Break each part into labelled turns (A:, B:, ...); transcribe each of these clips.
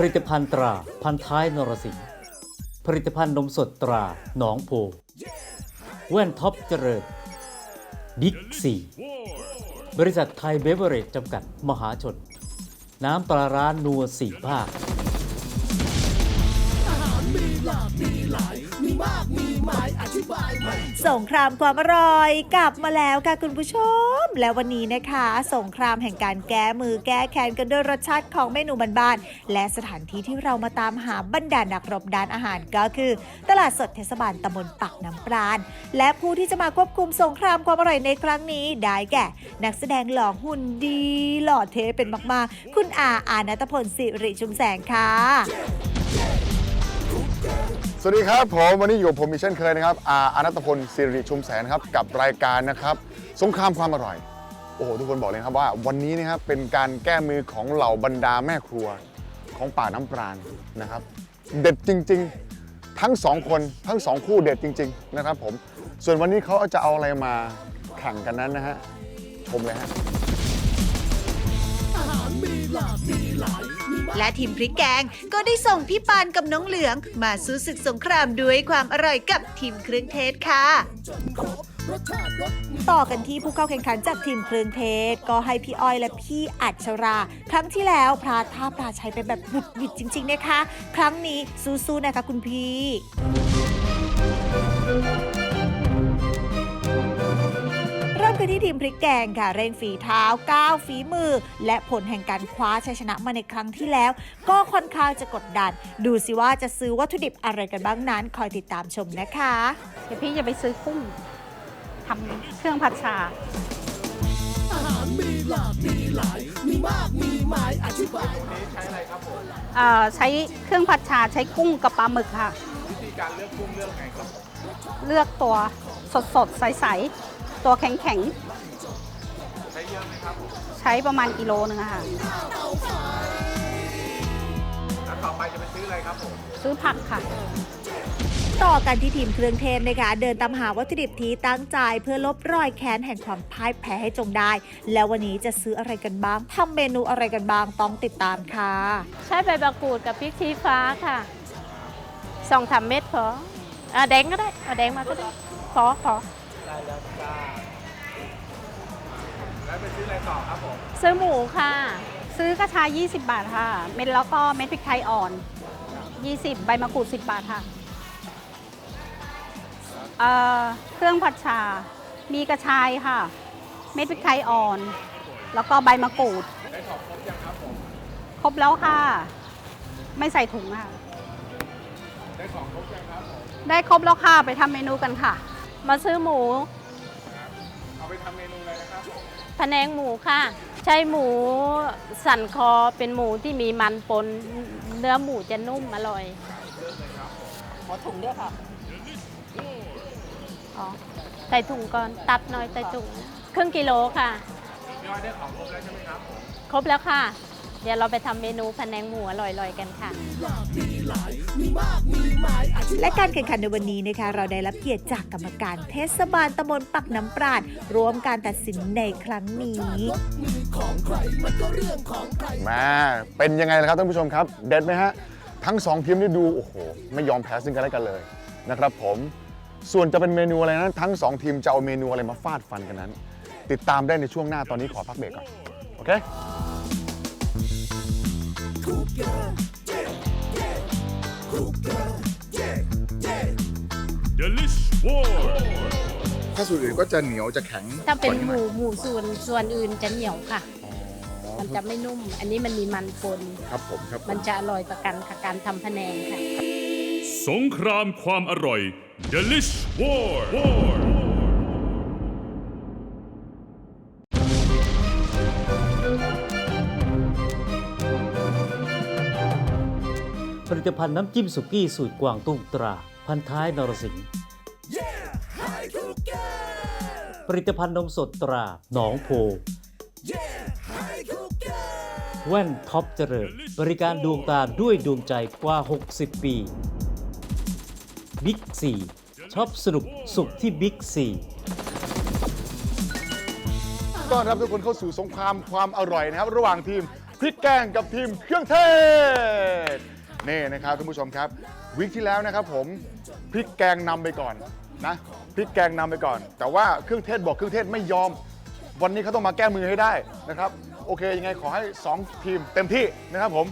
A: ผลิตภัณฑ์ตราพันท้ายนรสิงห์ผลิตภัณฑ์นมสดตราหนองโพแว่นท็อปเจริญบิ๊กซีบริษัทไทยเบเวอร์เรจจำกัดมหาชน น้ำปลาร้านัวสี่ภาค
B: สงครามความอร่อยกลับมาแล้วค่ะคุณผู้ชม และวันนี้นะคะ สงครามแห่งการแก้มือแก้แค้นกันด้วยรสชาติของเมนูบ้านๆและสถานที่ที่เรามาตามหาบรรดานักรบด้านอาหารก็คือ ตลาดสดเทศบาลตำบลปักน้ำปราณ และผู้ที่จะมาควบคุมสงครามความอร่อยในครั้งนี้ได้แก่ นักแสดงหล่อหุ่นดีหล่อเทเป็นมากๆ คุณอาอานัตพลสิริชุมแสงค่ะ
C: วัสดีครับผมวันนี้อยู่ผมอีเช่นเคยนะครับอาอนัตพลสิริชุมแสนครับกับรายการนะครับสงครามความอร่อยโอ้โหทุกคนบอกเลยครับว่าวันนี้นะครับเป็นการแก้มือของเหล่าบรรดาแม่ครัวของป่าน้ำปราณนะครับ เด็ดจริง ๆ ทั้งสองคนทั้งสองคู่เด็ดจริง ๆ นะครับผมส่วนวันนี้เขาจะเอาอะไรมาแข่งกันนั้นนะฮะชมเลยฮะ
B: และทีมพริกแกงก็ได้ส่งพี่ปานกับน้องเหลือง มาสู้ศึกสงครามด้วยความอร่อยกับทีมเครื่องเทศค่ะต่อกันที่ผู้เข้าแข่งขันจากทีมเครื่องเทศ ก็ให้พี่อ้อยและพี่อัชรา ครั้งที่แล้วพลาดท่าปลาชัยไปแบบบุดหวิดจริงๆนะคะ ครั้งนี้สู้ๆนะคะคุณพี่ เริ่มกันที่ทีมพริกแกงค่ะเร่งฝีเท้าก้าวฝีมือ และผลแห่งการคว้าชัยชนะมาในครั้งที่แล้ว ก็ค่อนข้างจะกดดัน ดูสิว่าจะซื้อวัตถุดิบอะไรกันบ้างนั้น คอยติดตามชมนะคะ
D: เดี๋ยวพี่จะไปซื้อกุ้งทำเครื่องผัดชาเอ่อใช้เครื่องผัดชาใช้กุ้งกับปลาหมึกค่ะ วิธีการเลือกกุ้งเลือกไงครับ เลือกตัวสดสดๆใสๆ ตัวแข็งแข็งใช้เยอะไหมครับใช้ประมาณกิโลนึงอะค่ะ แล้วต่อไปจะไปซื้ออะไรครับผม ซื้อผักค่ะ
B: ต่อกันที่ทีมเครื่องเทศนะคะ เดินตามหาวัตถุดิบที่ตั้งใจเพื่อลบรอยแค้นแห่งความพ่ายแพ้ให้จงได้ แล้ววันนี้จะซื้ออะไรกันบ้างทำเมนูอะไรกันบ้างต้องติดตามค่ะ
E: ใช้ใบมะกรูดกับพริกชี้ฟ้าค่ะสองสามเม็ดพออะแดงก็ได้เอาแดงมาก็ได้พอพอ ซื้อหมูค่ะ
D: ซื้อกระชาย 20 บาทค่ะ เม็ดแล้วก็เม็ดพริกไทยอ่อน 20 ใบมะกรูด 10 บาทค่ะเอ่อเครื่องผัดชา มีกระชายค่ะ เม็ดพริกไทยอ่อน แล้วก็ใบมะกรูด ได้ของครบยังครับผมครบแล้วค่ะ ไม่ใส่ถุงค่ะ ได้ของครบยังครับได้ครบแล้วค่ะ ไปทำเมนูกันค่ะ
E: มาซื้อหมู
F: เอาไปทำเมนูอะไรนะครับ
E: พะแนงหมูค่ะ ใช้หมูสันคอเป็นหมูที่มีมันปนเนื้อหมูจะนุ่มอร่อย
D: ขอถุงด้วยค่ะ
E: อ๋อใส่ถุงก่อนตัดหน่อยใส่ถุงครึ่งกิโลค่ะ
F: ยอดได้ของครบแล้วใช่ไหมครับ
E: ครบแล้วค่ะ เดี๋ยวเราไปทำเมนูพะแนงหมูอร่อยๆกันค่ะ
B: และการแข่งขันในวันนี้นะคะ เราได้รับเกียรติจากกรรมการเทศบาลตำบลปักน้ำปราดร่วมการตัดสินในครั้งนี้
C: แม่เป็นยังไงล่ะครับท่านผู้ชมครับ เด็ดไหมฮะ ทั้งสองทีมนี่ดู โอ้โห ไม่ยอมแพ้ซึ่งกันและกันเลยนะครับผมส่วนจะเป็นเมนูอะไรนั้น ทั้งสองทีมจะเอาเมนูอะไรมาฟาดฟันกันนั้น ติดตามได้ในช่วงหน้าตอนนี้ขอพักเบรกก่อน โอเค
F: Delish War
G: ถ้าสูตรอื่นก็จะเหนียวจะแข็ง
E: ถ้าเป็น
G: กว่
E: ห
G: หน่
E: มู
G: อย
E: หมูส่วนส่วนอื่นจะเหนียวค่ะ
G: อ๋อ
E: มันจะไม่นุ่ม อันนี้มันมีมันปน
G: ครับผมครับผม
E: มันจะอร่อยต่อกันค่ะการทำพะแนงค่ะ
F: สงครามความอร่อย Delish War War
A: ตภัณฑ์น้ำจิ้มสุกี้สูตรกวางตุ้งตรา พันท้ายนรสิงห์ผลิตภัณฑ์นมสดตราหนองโพแว่นท็อปเจริญ บริการดวงตาด้วยดวงใจกว่า 60 ปีบิ๊กซีชอบสนุกสุขที่บิ๊กซี
C: ต้อนรับทุกคนเข้าสู่สงครามความอร่อยนะครับ ระหว่างทีม
G: พริกแกงกับทีมเครื่องเทศ นี่นะครับท่านผู้ชมครับ วิกที่แล้วนะครับผมพริกแกงนำไปก่อนนะพริกแกงนำไปก่อน แต่ว่าเครื่องเทศบอกเครื่องเทศไม่ยอม วันนี้เขาต้องมาแก้มือให้ได้นะครับ โอเคยังไงขอให้ 2 ทีมเต็มที่นะครับผม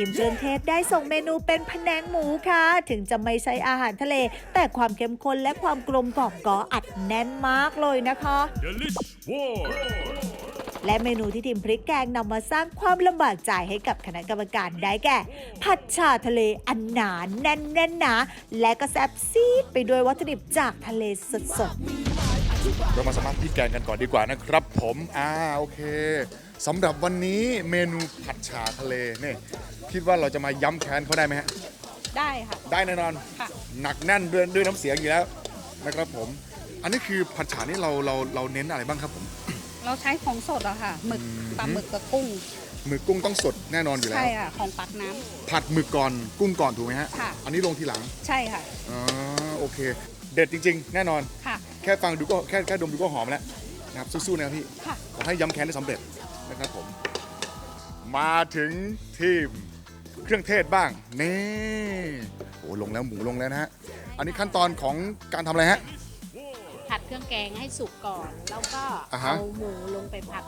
B: ทีมเครื่องเทศได้ส่งเมนูเป็นพะแนงหมูค่ะ ถึงจะไม่ใช่อาหารทะเล แต่ความเข้มข้นและความกลมกล่อมก็อัดแน่นมากเลยนะคะ และเมนูที่ทีมพริกแกงนำมาสร้างความลำบากใจให้กับคณะกรรมการได้แก่ ผัดชาทะเลอันหนาแน่นแน่นหนา และก็แซ่บซีดไปด้วยวัตถุดิบจากทะเลสดๆ
G: เรามาสัมภาษณ์พริกแกงกันก่อนดีกว่านะครับ ผมอ่าโอเคสำหรับวันนี้เมนูผัดฉาทะเลนี่คิดว่าเราจะมาย้ำแค้นเขาได้ไหมฮะ
D: ได้ค่ะ
G: ได้แน่นอน
D: ค่ะ
G: หนักแน่นด้วยด้วยน้ำเสียงอยู่แล้วนะครับผม อันนี้คือผัดฉานี่เราเราเราเน้นอะไรบ้างครับผม
D: เราใช้ของสดอะค่ะหมึกปลาหมึกกับกุ้ง
G: หมึกกุ้งต้องสดแน่นอนอยู่แล้ว
D: ใช่ค่ะของปักน้ำ
G: ผัดหมึกก่อนกุ้งก่อนถูกไหมฮะ
D: ค่ะ
G: อันนี้ลงทีหลัง
D: ใช่ค่ะ
G: อ๋อโอ เค เด็ดจริง ๆ แน่นอน
D: ค่ะ
G: แค่ฟังดูก็แค่แค่ดมดูก็หอมแล้วนะครับสู้ๆนะครับพี่
D: ค่ะ
G: ขอให้ย้ำแค้นได้สำเร็จนะครับผม มาถึงทีมเครื่องเทศบ้าง นี่โอ้ลงแล้วหมูลงแล้วนะฮะ อันนี้ขั้นตอนของการทำอะไรฮะ
E: ผัดเครื่องแกงให้สุกก่อน แล้วก็
G: อ่าฮะ
E: เอาหมูลงไปผัด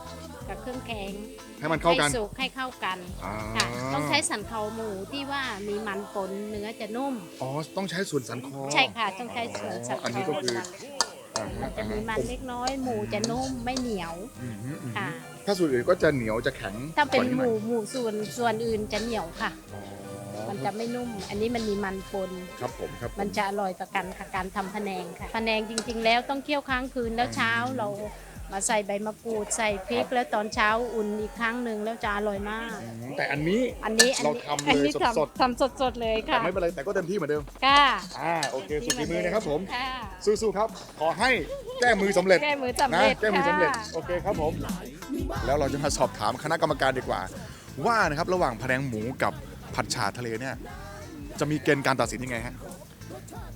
E: กับเครื่องแกง
G: ให้มันเข้ากัน
E: ให้สุกให้เข้ากัน
G: อ่า
E: ค่ะต้องใช้สันคอหมูที่ว่ามีมันปนเนื้อจะนุ่ม
G: อ๋อ ต้องใช้ส่วนสันคอ
E: ใช่ค่ะต้องใช้ส่วนสันคอ
G: อันนี้ก็คือ อ่าฮะ
E: จะมีมันเล็กน้อยหมูจะนุ่มไม่เหนียว
G: อืมฮึอืมฮึ
E: ค่ะ
G: ถ้าส่วนอื่นก็จะเหนียวจะแข็ง
E: ถ้าเป็น
G: กว่
E: ห
G: ห
E: มู
G: อย
E: หมูส่วนส่วนอื่นจะเหนียวค่ะ
G: อ๋อ
E: มันจะไม่นุ่ม อันนี้มันมีมันปน
G: ครับผมครับผ
E: มันจะอร่อยต่อกันค่ะการทำพะแนงค่ะพะแนงจริง ๆ แล้วต้องเคี่ยวค้างคืนแล้วเช้าเรามาใส่ใบมะกรูดใส่พริกแล้วตอนเช้าอุ่นอีกครั้งหนึ่งแล้วจะอร่อยมาก
G: อืมแต่อันนี้
E: อันนี้อัน
G: เรา
E: นี้
G: ทำเลย
E: อันนี้
G: สดๆ
E: ทำทำสดๆเลย
G: แต่
E: ค่ะ
G: ไม่เป็นไรแต่ก็เต็มที่เหมือนเดิม
E: ค่ะ
G: อ่าโอเคสุดฝีมือนะครับผม
E: ค่ะ
G: สู้ๆครับ ขอให้แก้มือสำเร็จ
E: แก้มือสำ
G: นะ
E: เร็จ
G: แก้มือสำเร็จ
E: ค่ะ
G: โอเคครับผม แล้วเราจะมาสอบถามคณะกรรมการดีกว่า ว่านะครับระหว่างพะแนงหมูกับ ผัดฉาทะเลเนี่ยจะมีเกณฑ์การตัดสินยังไงฮะ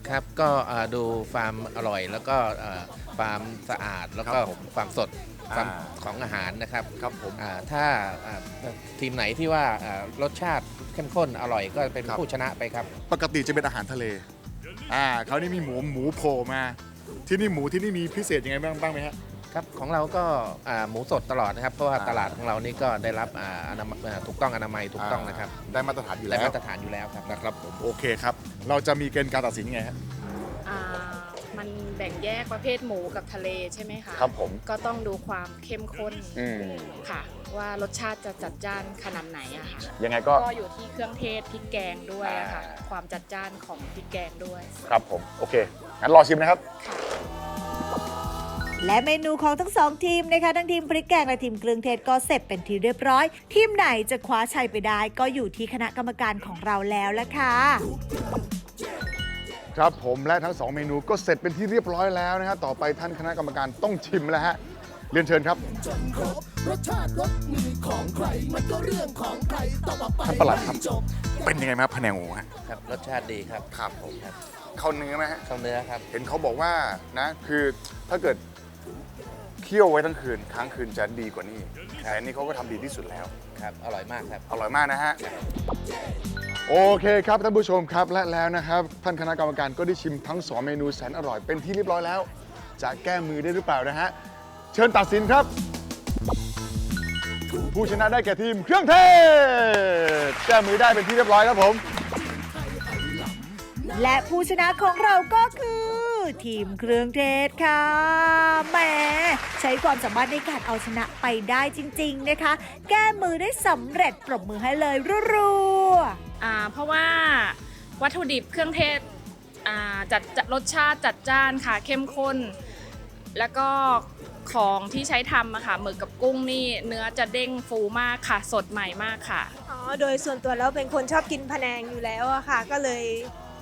H: ครับก็เอ่อดูความอร่อยแล้วก็เอ่อความสะอาดแล้วก็
G: ครับผม
H: ความสดความ
G: อ่า
H: ของอาหารนะครับ
G: ครับผม
H: อ่าถ้าอ่าทีมไหนที่ว่าอ่ารสชาติเข้มข้นอร่อยก็เป็น
G: ครับ
H: ผู้ชนะไปครับ
G: ปกติจะเป็นอาหารทะเล อ่าคราวนี้มีหมูหมูโผล่มา ที่นี่หมูที่นี่มีพิเศษยังไงบ้างบ้างไหมฮะ
H: ครับของเราก็อ่าหมูสดตลอดนะครับ เพราะว่า
G: อ่า
H: ตลาดของเรานี่ก็ได้รับอ่าอนามัยอ่าถูกต้องอนามัยถูกต้องนะครับา
G: ได้มาตรฐานอยู่
H: ได้
G: แล้ว
H: มาตรฐานอยู่แล้วครับ
G: นะครับผมโอเคครับ เราจะมีเกณฑ์การตัดสินยังไงฮะ
I: อ่ามันแบ่งแยกประเภทหมูกับทะเลใช่ไหมคะ
G: ครับผม
I: ก็ต้องดูความเข้มข้น
G: อืม
I: ค่ะ ว่ารสชาติจะจัดจ้านขนาดไหนอะค่ะ
G: ยังไงก็
I: ก็อยู่ที่เครื่องเทศพริกแกงด้วยอะค่ะ
G: อ่า
I: ความจัดจ้านของพริกแกงด้วย
G: ครับผม โอเค งั้นรอชิมนะครับ
B: และเมนูของทั้งสองทีมนะคะทั้งทีมพริกแกงและทีมเครื่องเทศก็เสร็จเป็นที่เรียบร้อย ทีมไหนจะคว้าชัยไปได้ ก็อยู่ที่คณะกรรมการของเราแล้วละค่ะ
G: ครับผมและทั้งสองเมนูก็เสร็จเป็นที่เรียบร้อยแล้วนะฮะต่อไปท่านคณะกรรมการต้องชิมแล้วฮะเรียนเชิญครับท่านประหลัดครับ เป็นยังไงไหมครับพะแนงหมูฮะ
H: ครับรสชาติดีครับ
G: ครับ
H: ผมครับ
G: เข้าเนื้อไหมฮะ
H: เข้าเนื้อครับ
G: เห็นเขาบอกว่านะคือถ้าเกิด เคี่ยวไว้ทั้งคืนค้างคืนจะดีกว่านี้แต่อันนี้เขาก็ทำดีที่สุดแล้ว
H: ครับ อร่อยมากครับ
G: อร่อยมากนะฮะ โอเคครับท่านผู้ชมครับและแล้วนะครับ ท่านคณะกรรมการก็ได้ชิมทั้งสองเมนูแสนอร่อยเป็นที่เรียบร้อยแล้ว จะแก้มือได้หรือเปล่านะฮะ เชิญตัดสินครับ ผู้ชนะได้แก่ทีมเครื่องเทศแก้มือได้เป็นที่เรียบร้อยครับผม
B: และผู้ชนะของเราก็คือ ทีมเครื่องเทศค่ะแหมใช้ความสามารถในการเอาชนะไปได้จริง ๆ นะคะ แก้มือได้สำเร็จปรบมือให้เลยรัวๆ
I: อ่าเพราะว่าวัตถุดิบเครื่องเทศอ่าจัดจัดรสชาติจัดจ้านค่ะเข้มข้น แล้วก็ของที่ใช้ทำอะค่ะหมึกกับกุ้งนี่เนื้อจะเด้งฟูมากค่ะ สดใหม่มากค่ะ
J: อ๋อ โดยส่วนตัวแล้วเป็นคนชอบกินพะแนงอยู่แล้วอะค่ะ ก็เลย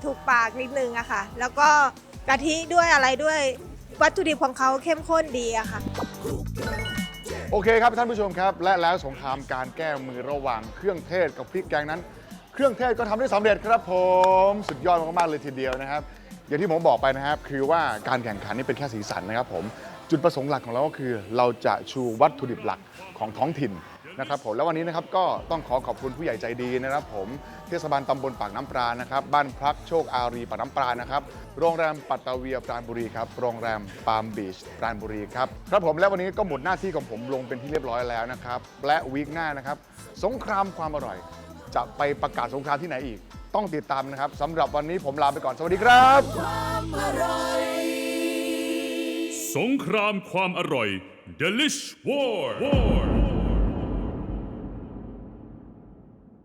J: ถูกปากนิดนึงอะค่ะ แล้วก็กะทิด้วยอะไรด้วย วัตถุดิบของเขาเข้มข้นดีอะค่ะ
G: โอเคครับท่านผู้ชมครับ และแล้วสงครามการแก้มือระหว่างเครื่องเทศกับพริกแกงนั้น เครื่องเทศก็ทำได้สำเร็จครับผมสุดยอดมากๆเลยทีเดียวนะครับ อย่างที่ผมบอกไปนะครับ คือว่าการแข่งขันนี่เป็นแค่สีสันนะครับผมจุดประสงค์หลักของเราก็คือ เราจะชูวัตถุดิบหลักของท้องถิ่น นะครับผมแล้ววันนี้นะครับก็ต้องขอขอบคุณผู้ใหญ่ใจดีนะครับผมเทศบาลตำบลปากน้ำปรานะครับบ้านพักโชคอารีปากน้ำปรานะครับโรงแรมปัตตาเวียปราณบุรีครับโรงแรมปาล์มบีชปราณบุรีครับครับผมและวันนี้ก็หมดหน้าที่ของผมลงเป็นที่เรียบร้อยแล้วนะครับและวีคหน้านะครับสงครามความอร่อย จะไปประกาศสงครามที่ไหนอีก ต้องติดตามนะครับสำหรับวันนี้ผมลาไปก่อนสวัสดีครับ
F: สงครามความอร่อย Delish War